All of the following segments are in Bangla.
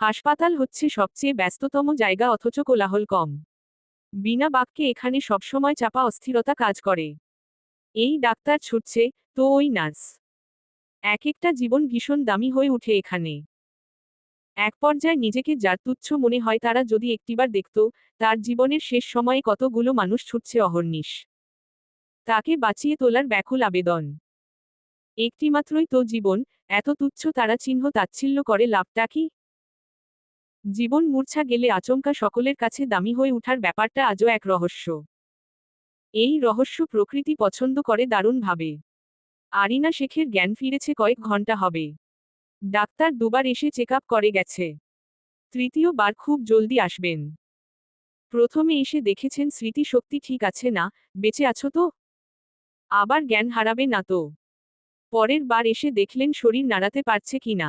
হাসপাতাল হচ্ছে সবচেয়ে ব্যস্ততম জায়গা অথচ কোলাহল কম। বিনা বাক্যে এখানে সবসময় চাপা অস্থিরতা কাজ করে। এই ডাক্তার ছুটছে, তো ওই নার্স। এক একটা জীবন ভীষণ দামি হয়ে উঠে এখানে। এক পর্যায়ে নিজেকে যার তুচ্ছ মনে হয় তারা যদি একটিবার দেখত, তার জীবনের শেষ সময়ে কতগুলো মানুষ ছুটছে অহর্নিশ। তাকে বাঁচিয়ে তোলার ব্যাকুল আবেদন। একটিমাত্রই তো জীবন, এত তুচ্ছ তারা চিহ্ন তাচ্ছিল্য করে লাভটা কি? জীবন মূর্ছা গেলে আচমকা সকলের কাছে দামি হয়ে ওঠার ব্যাপারটা আজও এক রহস্য। এই রহস্য প্রকৃতি পছন্দ করে দারুণভাবে। আরিনা শেখের জ্ঞান ফিরেছে কয়েক ঘণ্টা হবে। ডাক্তার দুবার এসে চেক করে গেছে। তৃতীয়বার খুব জলদি আসবেন। প্রথমে এসে দেখেছেন স্মৃতিশক্তি ঠিক আছে না, বেঁচে আছো তো? আবার জ্ঞান হারাবে না তো? পরের বার এসে দেখলেন শরীর নাড়াতে পারছে কিনা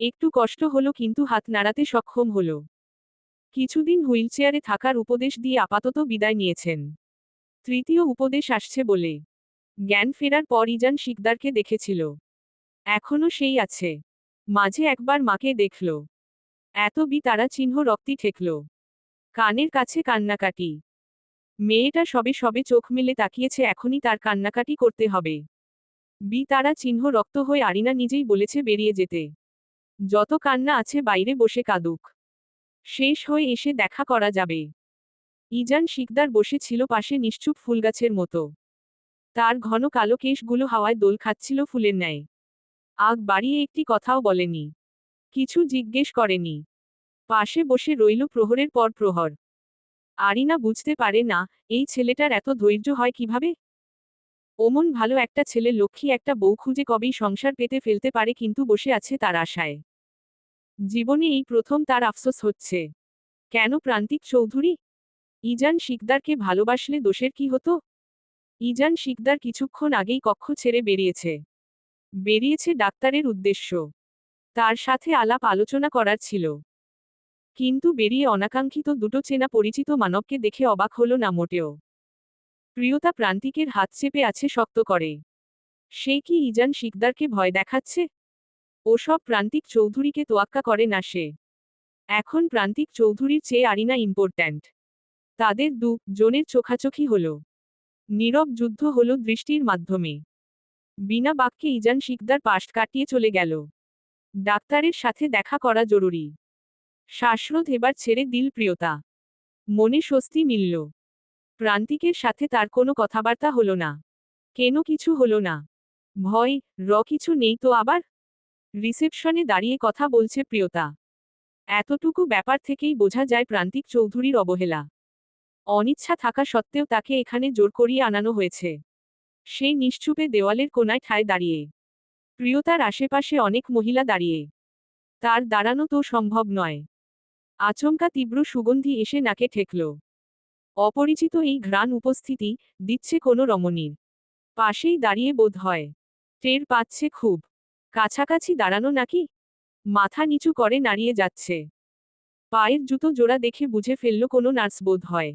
একটু কষ্ট হলো কিন্তু হাত নাড়াতে সক্ষম হলো। কিছুদিন হুইলচেয়ারে থাকার উপদেশ দিয়ে আপাতত বিদায় নিয়েছেন। তৃতীয় উপদেশ আসছে বলে। জ্ঞান ফেরার পর ইজান শিকদারকে দেখেছিল। এখনও সেই আছে। মাঝে একবার মাকে দেখল। এত বি তারা চিহ্ন রক্তি ঠেকল। কানের কাছে কান্নাকাটি। মেয়েটা সবে সবে চোখ মেলে তাকিয়েছে এখনই তার কান্নাকাটি করতে হবে। বি তারা চিহ্ন রক্ত হয়ে আরিনা নিজেই বলেছে বেরিয়ে যেতে। যত কান্না আছে বাইরে বসে কাদুক। শেষ হয়ে এসে দেখা করা যাবে। ইজান শিকদার বসেছিল পাশে নিশ্চুপ ফুলগাছের মতো। তার ঘন কালো কেশগুলো হাওয়ায় দোল খাচ্ছিল ফুলের ন্যায়। আগ বাড়িয়ে একটি কথাও বলেনি। কিছু জিজ্ঞেস করেনি। পাশে বসে রইল প্রহরের পর প্রহর। আরিনা বুঝতে পারে না, এই ছেলেটার এত ধৈর্য হয় কীভাবে? ওমন ভালো একটা ছেলে লক্ষ্মী একটা বউ খুঁজে কবেই সংসার পেতে ফেলতে পারে কিন্তু বসে আছে তার আশায়। জীবনে এই প্রথম তার আফসোস হচ্ছে। কেন প্রান্তিক চৌধুরী? ইজান শিকদারকে ভালোবাসলে দোষের কি হতো? ইজান শিকদার কিছুক্ষণ আগেই কক্ষ ছেড়ে বেরিয়েছে। বেরিয়েছে ডাক্তারের উদ্দেশ্য। তার সাথে আলাপ আলোচনা করার ছিল। কিন্তু বেরিয়ে অনাকাঙ্ক্ষিত দুটো চেনা পরিচিত মানবকে দেখে অবাক হল না মোটেও। প্রিয়তা প্রান্তিকের হাত চেপে আছে শক্ত করে। সে কি ইজান শিকদারকে ভয় দেখাচ্ছে? ওসব প্রান্তিক চৌধুরীকে তোয়াক্কা করে না সে। এখন প্রান্তিক চৌধুরীর চেয়ে আরিনা ইম্পর্ট্যান্ট তাদের দু জনের চোখাচোখি হল। নীরব যুদ্ধ হল দৃষ্টির মাধ্যমে। বিনা বাক্যে ইজান শিকদার পাশ কাটিয়ে চলে গেল। ডাক্তারের সাথে দেখা করা জরুরি। শ্বাসরোধ এবার ছেড়ে দিল প্রিয়তা। মনে স্বস্তি মিলল। প্রান্তিকের সাথে তার কোনো কথাবার্তা হলো না। কেন কিছু হলো না। ভয়, র কিছু নেই তো আবার? রিসেপশনে দাঁড়িয়ে কথা বলছে প্রিয়তা। এতটুকু ব্যাপার থেকেই বোঝা যায় প্রান্তিক চৌধুরীর অবহেলা। অনিচ্ছা থাকা সত্ত্বেও তাকে এখানে জোর করিয়ে আনানো হয়েছে। সেই নিশ্চুপে দেওয়ালের কোনায় ঠায় দাঁড়িয়ে। প্রিয়তার আশেপাশে অনেক মহিলা দাঁড়িয়ে। তার দাঁড়ানো তো সম্ভব নয়। আচমকা তীব্র সুগন্ধি এসে নাকে ঠেকল। অপরিচিত এই ঘ্রাণ উপস্থিতি দিচ্ছে কোনো রমণীর। পাশেই দাঁড়িয়ে বোধ হয়। টের পাচ্ছে খুব। কাছাকাছি দাঁড়ানো নাকি? মাথা নিচু করে নাড়িয়ে যাচ্ছে। পায়ের জুতো জোড়া দেখে বুঝে ফেলল কোনো নার্স বোধ হয়।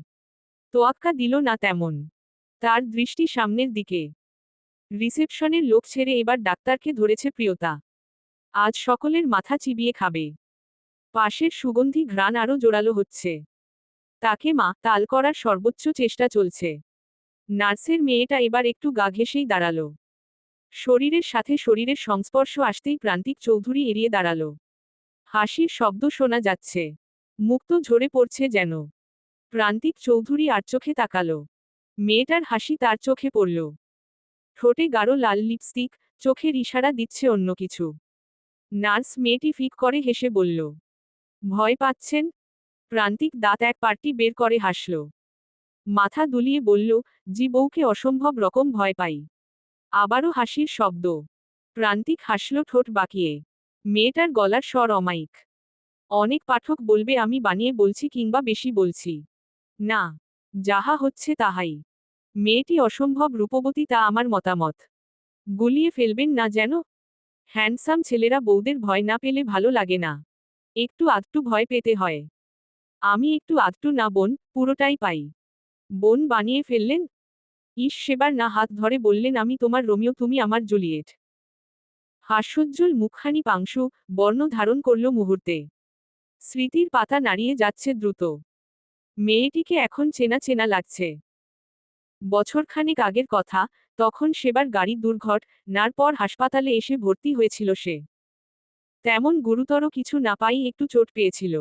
তোয়াক্কা দিল না তেমন। তার দৃষ্টি সামনের দিকে। রিসেপশনের লোক ছেড়ে এবার ডাক্তারকে ধরেছে প্রিয়তা। আজ সকলের মাথা চিবিয়ে খাবে। পাশের সুগন্ধি ঘ্রাণ আরও জোরালো হচ্ছে। তাকে মা, তাল করার সর্বোচ্চ চেষ্টা চলছে। নার্সের মেয়েটা এবার একটু গা ঘেঁষেই দাঁড়াল। শরীরের সাথে শরীরের সংস্পর্শ আসতেই প্রান্তিক চৌধুরী এড়িয়ে দাঁড়াল। হাসির শব্দ শোনা যাচ্ছে। মুক্ত ঝরে পড়ছে যেন। প্রান্তিক চৌধুরী আর চোখে তাকাল। মেয়েটার হাসি তার চোখে পড়ল। ঠোঁটে গাঢ় লাল লিপস্টিক, চোখের ইশারা দিচ্ছে অন্য কিছু। নার্স মেয়েটি ফিক করে হেসে বলল, ভয় পাচ্ছেন? প্রান্তিক দাঁত এক পার্টি বের করে হাসল। মাথা দুলিয়ে বলল, জি বউকে অসম্ভব রকম ভয় পাই। আবারও হাসির শব্দ। প্রান্তিক হাসল ঠোঁট বাঁকিয়ে। মেয়েটার গলার স্বর অমায়িক। অনেক পাঠক বলবে, আমি বানিয়ে বলছি কিংবা বেশি বলছি। না, যাহা হচ্ছে তাহাই। মেয়েটি অসম্ভব রূপবতী, তা আমার মতামত। গুলিয়ে ফেলবেন না যেন? হ্যান্ডসাম ছেলেরা বউদের ভয় না পেলে ভালো লাগে না। একটু আধটু ভয় পেতে হয়। আমি একটু আধটু না, বোন, পুরোটাই পাই। বোন বানিয়ে ফেললেন ঈশ সেবার না হাত ধরে বললেন আমি তোমার রোমিও, তুমি আমার জুলিয়েট। হাস্যোজ্জ্বল মুখখানি পাংশু বর্ণ ধারণ করল মুহূর্তে। স্মৃতির পাতা নাড়িয়ে যাচ্ছে দ্রুত। মেয়েটিকে এখন চেনা চেনা লাগছে। বছরখানেক আগের কথা, তখন সেবার গাড়ি দুর্ঘট, নার পর হাসপাতালে এসে ভর্তি হয়েছিল সে। তেমন গুরুতর কিছু না পাই একটু চোট পেয়েছিল।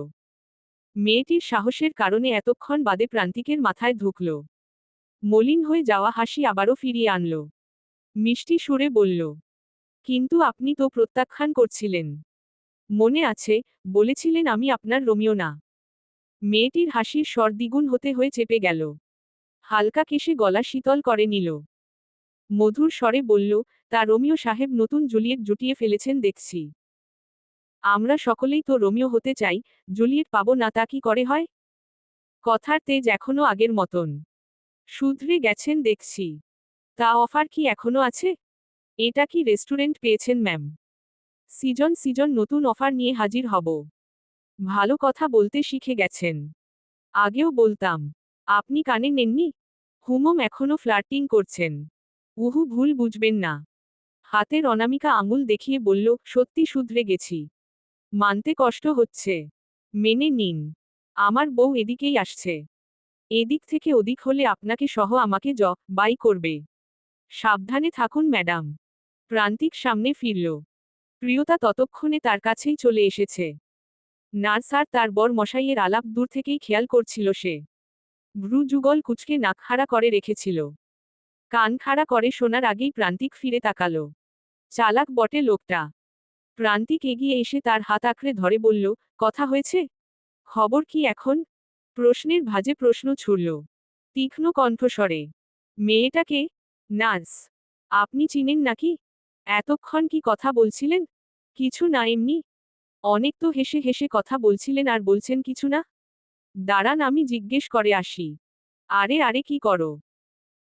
মেয়েটির সাহসের কারণে এতক্ষণ বাদে প্রান্তিকের মাথায় ঢুকল। মলিন হয়ে যাওয়া হাসি আবারও ফিরিয়ে আনল। মিষ্টি সুরে বলল, কিন্তু আপনি তো প্রত্যাখ্যান করছিলেন। মনে আছে, বলেছিলেন আমি আপনার রোমিও না। মেয়েটির হাসির স্বর দ্বিগুণ হতে হয়ে চেপে গেল। হালকা কেশে গলা শীতল করে নিল। মধুর স্বরে বলল, তা রোমিও সাহেব নতুন জুলিয়েট জুটিয়ে ফেলেছেন দেখছি। আমরা সকলেই তো রোমিও হতে চাই, জুলিয়েট পাবো না তা কি করে হয়? কথার তেজ এখনও আগের মতন। শুধরে গেছেন, দেখছি। তা অফার কি এখনও আছে? এটা কি রেস্টুরেন্ট পেয়েছেন, ম্যাম? সিজন সিজন, নতুন অফার নিয়ে হাজির হব। ভালো কথা বলতে শিখে গেছেন। আগেও বলতাম, আপনি কানে নেননি? হুমম, এখনও ফ্লার্টিং করছেন। উহু, ভুল বুঝবেন না। হাতের অনামিকা আঙুল দেখিয়ে বলল, সত্যি শুধরে গেছি। মানতে কষ্ট হচ্ছে। মেনে নিন। আমার বউ এদিকেই আসছে। এদিক থেকে ওদিক হলে আপনাকে সহ আমাকে জ বাই করবে। সাবধানে থাকুন, ম্যাডাম। প্রান্তিক সামনে ফিরল। প্রিয়তা ততক্ষণে তার কাছেই চলে এসেছে। নার্স আর তার বর মশাইয়ের আলাপ দূর থেকেই খেয়াল করছিল সে। ভ্রু যুগল কুচকে নাক খাড়া করে রেখেছিল। কান খাড়া করে শোনার আগেই প্রান্তিক ফিরে তাকালো। চালাক বটে লোকটা। প্রান্তিক এগিয়ে এসে তার হাত আঁকড়ে ধরে বলল, কথা হয়েছে? খবর কি এখন? প্রশ্নের ভাজে প্রশ্ন ছুড়ল। তীক্ষ্ণ কণ্ঠস্বরে, মেয়েটাকে? নার্স। আপনি চিনেন নাকি? এতক্ষণ কি কথা বলছিলেন? কিছু না এমনি। অনেক তো হেসে হেসে কথা বলছিলেন আর বলছেন কিছু না। দাঁড়ান আমি জিজ্ঞেস করে আসি। আরে আরে কি করো?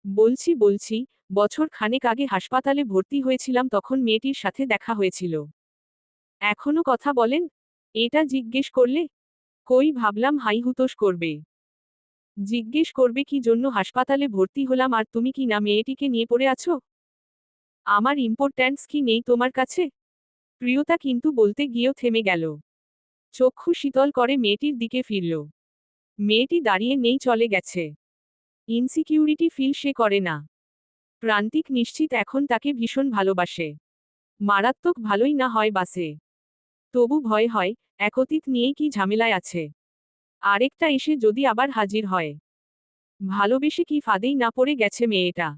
বলছি বলছি, বছর খানেক আগে হাসপাতালে ভর্তি হয়েছিলাম তখন মেয়েটির সাথে দেখা হয়েছিল। এখনও কথা বলেন? এটা জিজ্ঞেস করলে কই ভাবলাম হাই হুতোষ করবে। জিজ্ঞেস করবে কি জন্য হাসপাতালে ভর্তি হলাম আর তুমি কি না মেয়েটিকে নিয়ে পড়ে আছো? আমার ইম্পর্ট্যান্স কি নেই তোমার কাছে? প্রিয়তা কিন্তু বলতে গিয়েও থেমে গেল। চক্ষু শীতল করে মেয়েটির দিকে ফিরল। মেয়েটি দাঁড়িয়ে নেই চলে গেছে। ইনসিকিউরিটি ফিল সে করে না। প্রান্তিক নিশ্চিত এখন তাকে ভীষণ ভালোবাসে। মারাত্মক ভালোই না হয় বাসে। তবু ভয় হয়, একতীত নিয়েই কি ঝামেলায় আছে। আরেকটা এসে যদি আবার হাজির হয়। ভালোবেসে কি ফাঁদেই না পড়ে গেছে মেয়েটা।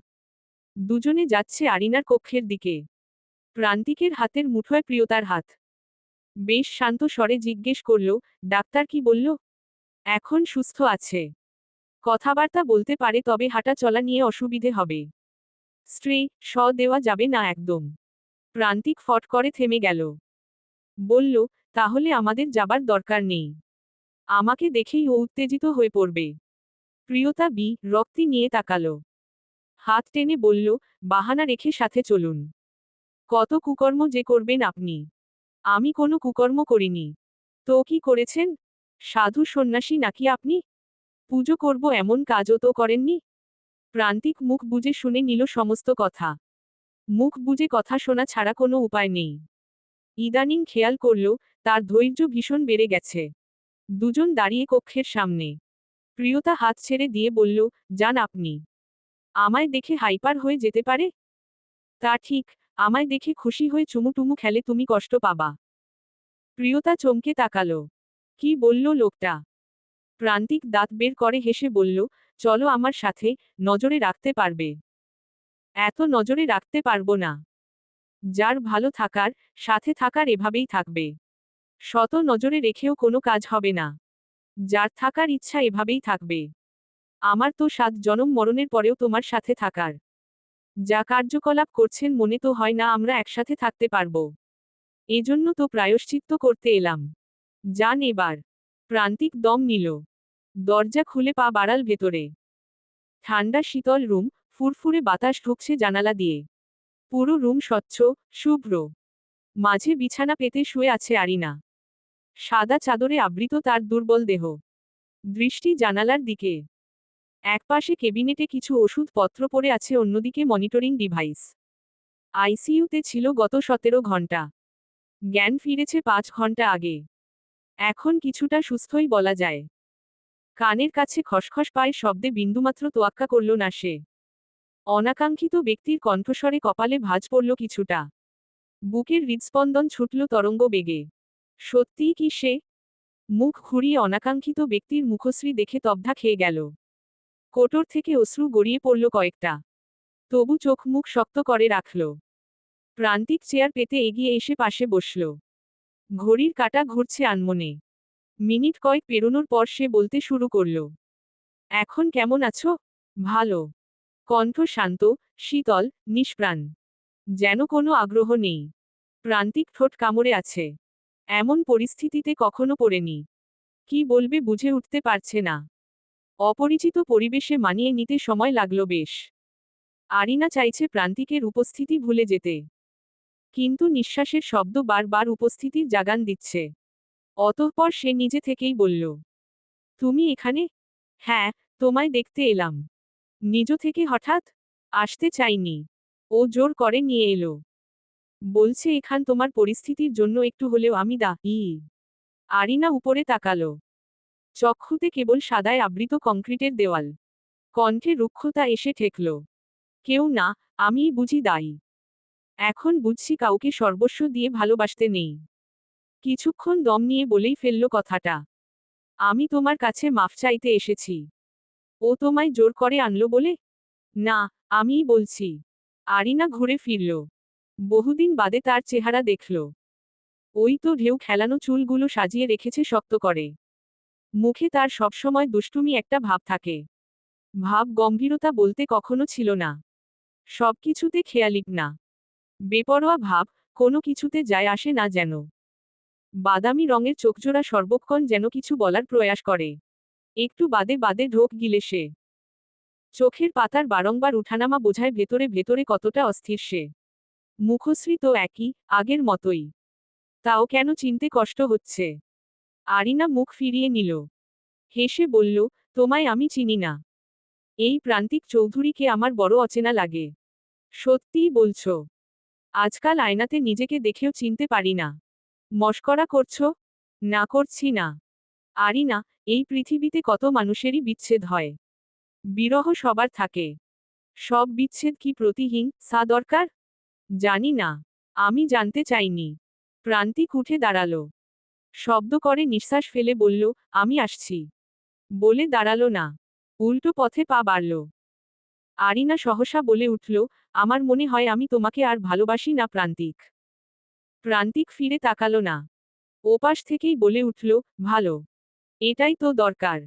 দুজনে যাচ্ছে আরিনার কক্ষের দিকে। প্রান্তিকের হাতের মুঠোয় প্রিয়তার হাত। বেশ শান্ত স্বরে জিজ্ঞেস করল, ডাক্তার কি বলল? এখন সুস্থ আছে। কথাবার্তা বলতে পারে তবে হাঁটা চলা নিয়ে অসুবিধে হবে। স্ত্রী স দেওয়া যাবে না একদম। প্রান্তিক ফট করে থেমে গেল। বলল, তাহলে আমাদের যাবার দরকার নেই। আমাকে দেখেই ও উত্তেজিত হয়ে পড়বে। প্রিয়তা বি রক্তি নিয়ে তাকালো। হাত টেনে বলল, বাহানা রেখে সাথে চলুন। কত কুকর্ম যে করবেন আপনি। আমি কোনো কুকর্ম করিনি। তো কি করেছেন? সাধু সন্ন্যাসী নাকি আপনি? পুজো করব এমন কাজও তো করেননি? প্রান্তিক মুখ বুঝে শুনে নিল সমস্ত কথা। মুখ বুঝে কথা শোনা ছাড়া কোনো উপায় নেই। ইদানিং খেয়াল করল তার ধৈর্য ভীষণ বেড়ে গেছে। দুজন দাঁড়িয়ে কক্ষের সামনে। প্রিয়তা হাত ছেড়ে দিয়ে বলল, যান আপনি। আমায় দেখে হাইপার হয়ে যেতে পারে? তা ঠিক, আমায় দেখে খুশি হয়ে চুমুটুমু খেলে তুমি কষ্ট পাবা। প্রিয়তা চমকে তাকালো। কি বলল লোকটা? প্রান্তিক দাঁত বের করে হেসে বলল, চলো আমার সাথে, নজরে রাখতে পারবে। এত নজরে রাখতে পারব না। যার ভালো থাকার, সাথে থাকার এভাবেই থাকবে। শত নজরে রেখেও কোনো কাজ হবে না। যার থাকার ইচ্ছা এভাবেই থাকবে। আমার তো সাত জনম মরণের পরেও তোমার সাথে থাকার। যা কার্যকলাপ করছেন মনে তো হয় না আমরা একসাথে থাকতে পারব। এজন্য তো প্রায়শ্চিত্ত করতে এলাম। যান এবার। প্রান্তিক দম নিল। দরজা খুলে পা বাড়াল ভেতরে। ঠান্ডা শীতল রুম, ফুরফুরে বাতাস ঢুকছে জানালা দিয়ে। পুরো রুম স্বচ্ছ, শুভ্র। মাঝে বিছানা পেতে শুয়ে আছে আরিনা। সাদা চাদরে আবৃত তার দুর্বল দেহ। দৃষ্টি জানালার দিকে। একপাশে কেবিনেটে কিছু ওষুধপত্র পড়ে আছে অন্যদিকে মনিটরিং ডিভাইস। আইসিইউতে ছিল গত সতেরো ঘণ্টা জ্ঞান ফিরেছে পাঁচ ঘণ্টা আগে। এখন কিছুটা সুস্থই বলা যায়। কানের কাছে খসখস পায়ের শব্দে বিন্দুমাত্র তোয়াক্কা করল না সে। অনাকাঙ্ক্ষিত ব্যক্তির কণ্ঠস্বরে কপালে ভাঁজ পড়ল কিছুটা। বুকের হৃদস্পন্দন ছুটল তরঙ্গ বেগে। সত্যিই কি সে? মুখ ঘুরিয়ে অনাকাঙ্ক্ষিত ব্যক্তির মুখশ্রী দেখে তব্ধা খেয়ে গেল। কোটর থেকে অশ্রু গড়িয়ে পড়ল কয়েকটা। তবু চোখ মুখ শক্ত করে রাখল। প্রান্তিক চেয়ার পেতে এগিয়ে এসে পাশে বসল। ঘড়ির কাটা ঘুরছে আনমনে। মিনিট কয়েক পেরোনোর পর সে বলতে শুরু করল, এখন কেমন আছো? ভালো। কণ্ঠ শান্ত, শীতল, নিষ্প্রাণ। যেন কোনো আগ্রহ নেই। প্রান্তিক ঠোঁট কামড়ে আছে। এমন পরিস্থিতিতে কখনো পড়েনি। কি বলবে বুঝে উঠতে পারছে না। অপরিচিত পরিবেশে মানিয়ে নিতে সময় লাগল বেশ। আরিনা চাইছে প্রান্তিকের উপস্থিতি ভুলে যেতে। কিন্তু নিঃশ্বাসের শব্দ বারবার উপস্থিতির জাগান দিচ্ছে। অতঃপর সে নিজে থেকেই বলল, তুমি এখানে? হ্যাঁ তোমায় দেখতে এলাম। নিজ থেকে হঠাৎ আসতে চাইনি। ও জোর করে নিয়ে এলো। বলছে, এখান তোমার পরিস্থিতির জন্য একটু হলেও আমি দা ই, আরিনা উপরে তাকালো। চক্ষুতে কেবল সাদায় আবৃত কংক্রিটের দেওয়াল। কণ্ঠে রুক্ষতা এসে ঠেকল। কেউ না, আমিই বুঝি দায়ী এখন বুঝছি কাউকে সর্বস্ব দিয়ে ভালোবাসতে নেই। কিছুক্ষণ দম নিয়ে বলেই ফেলল কথাটা। আমি তোমার কাছে মাফ চাইতে এসেছি। ও তোমায় জোর করে আনলো বলে? না, আমিই বলছি। আরিনা ঘুরে ফিরল। বহুদিন বাদে তার চেহারা দেখল। ওই তো ঢেউ খেলানো চুলগুলো সাজিয়ে রেখেছে শক্ত করে। মুখে তার সবসময় দুষ্টুমি একটা ভাব থাকে। ভাব গম্ভীরতা বলতে কখনো ছিল না। সবকিছুতে খেয়ালিক না। বেপরোয়া ভাব কোনো কিছুতে যায় আসে না যেন। বাদামি রঙের চোখজোড়া সর্বক্ষণ যেন কিছু বলার প্রয়াস করে। একটু বাদে বাদে ঢোক গিলে সে। চোখের পাতার বারংবার উঠানামা বোঝায় ভেতরে ভেতরে কতটা অস্থির সে। মুখশ্রী তো একই, আগের মতোই। তাও কেন চিনতে কষ্ট হচ্ছে? আরিনা মুখ ফিরিয়ে নিল। হেসে বলল, তোমায় আমি চিনি না। এই প্রান্তিক চৌধুরীকে আমার বড় অচেনা লাগে। সত্যিই বলছ। আজকাল আয়নাতে নিজেকে দেখেও চিনতে পারি না। মস্করা করছ? না করছি না। আরিনা এই পৃথিবীতে কত মানুষেরই বিচ্ছেদ হয়। বিরহ সবার থাকে। সব বিচ্ছেদ কি প্রতিহীন সা দরকার? জানি না। আমি জানতে চাইনি। প্রান্তিক উঠে দাঁড়াল। শব্দ করে নিঃশ্বাস ফেলে বলল, আমি আসছি। বলে দাঁড়াল না। উল্টো পথে পা বাড়ল। আরিনা সহসা বলে উঠল, আমার মনে হয় আমি তোমাকে আর ভালোবাসি না, প্রান্তিক। প্রান্তিক ফিরে তাকালো না। ওপাশ থেকেই বলে উঠল, ভালো। এটাই তো দরকার।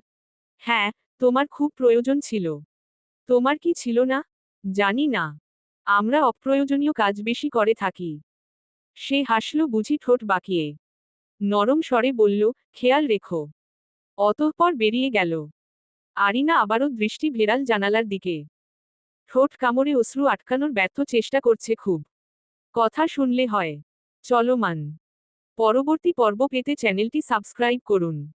হ্যাঁ তোমার খুব প্রয়োজন ছিল। তোমার কি ছিল না? জানি না। আমরা অপ্রয়োজনীয় কাজ বেশি করে থাকি। সে হাসল বুঝি ঠোঁট বাঁকিয়ে। নরম স্বরে বলল, খেয়াল রেখো। অতঃপর বেরিয়ে গেল। আরিনা আবারও দৃষ্টি ভেরাল জানালার দিকে। ঠোঁট কামড়ে অশ্রু আটকানোর ব্যর্থ চেষ্টা করছে খুব। কথা শুনলে হয়। চলমান। পরবর্তী পর্ব পেতে চ্যানেলটি সাবস্ক্রাইব করুন।